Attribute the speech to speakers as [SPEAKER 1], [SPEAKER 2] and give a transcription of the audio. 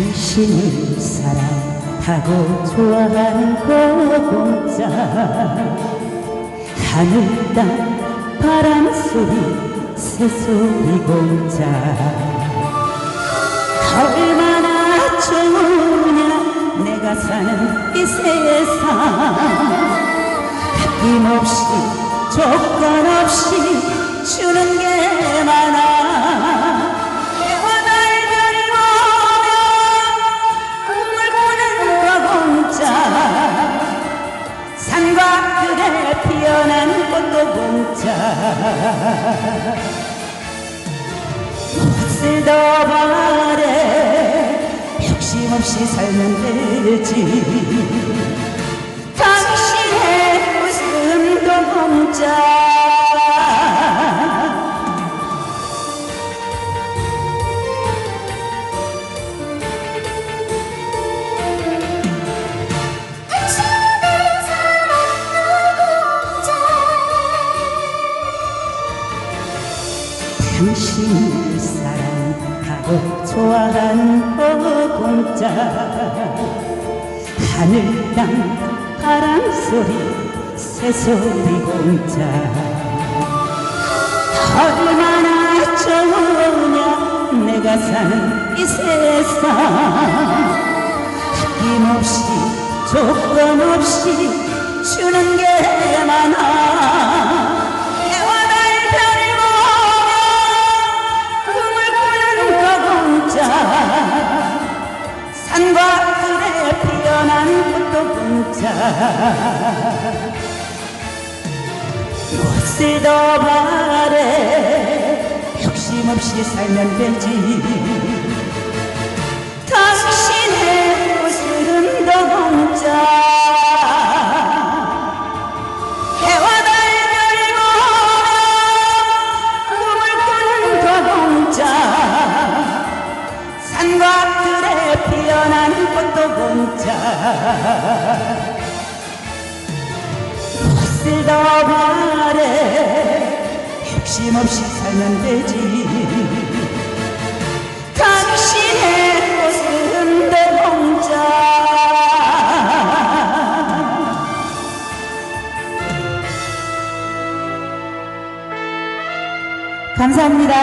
[SPEAKER 1] 당신을 사랑하고 좋아하는 공짜 하늘 땅 바람 소리 새소리 공짜 얼마나 좋으냐 내가 사는 이 세상. 아낌없이 조건 없이 들에 피어난 꽃도 공짜 무엇을 더 바래 욕심 없이 살면 되지. 당신의 웃음도 공짜 당신을 사랑하고 거 공짜. 하늘 땅 바람 소리 새소리 공짜. 얼마나 좋으냐 내가 사는 이 세상. 아낌없이 조건 없이 주는 게 많아 무엇을 더 바래? 욕심 없이 살면 되지. 당신의 웃음도 공짜 해 무엇을 더 바래 욕심 없이 살면 되지. 당신의 웃음도 공짜 감사합니다.